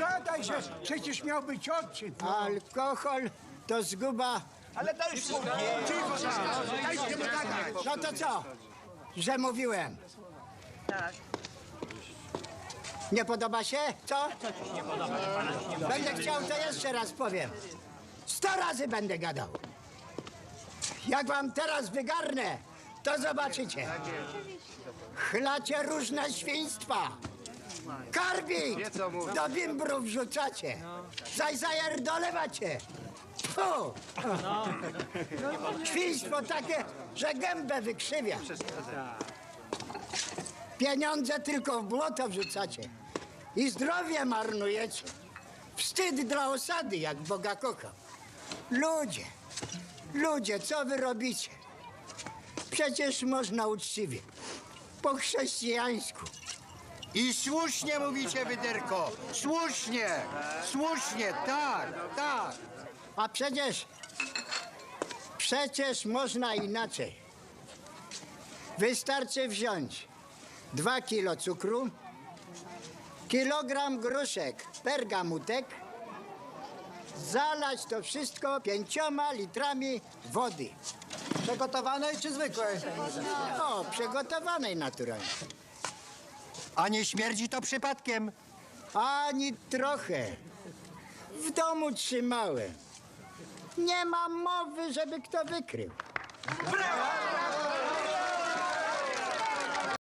Gadaj się, przecież miał być odczyt. No. Alkohol to zguba. Ale to już mówię. Cicho, dajcie mu gadać. No to co? Że mówiłem. Tak. Nie podoba się? Co? Będę chciał, to jeszcze raz powiem. Sto razy będę gadał. Jak wam teraz wygarnę, to zobaczycie. Chlacie różne świństwa. Karbi do bimbrów wrzucacie. Zajzajer dolewacie. Fu! Świństwo takie, że gębę wykrzywia. Pieniądze tylko w błoto wrzucacie. I zdrowie marnujecie. Wstyd dla osady, jak Boga kocham. Ludzie, ludzie, co wy robicie? Przecież można uczciwie, po chrześcijańsku. I słusznie mówicie, Wyderko. Słusznie. Słusznie, tak, tak. A przecież, przecież można inaczej. Wystarczy wziąć dwa kilo cukru, kilogram gruszek, pergamutek, zalać to wszystko pięcioma litrami wody. Przygotowanej czy zwykłej? O, przygotowanej naturalnie. A nie śmierdzi to przypadkiem? Ani trochę. W domu trzymałem. Nie ma mowy, żeby kto wykrył. Brawo!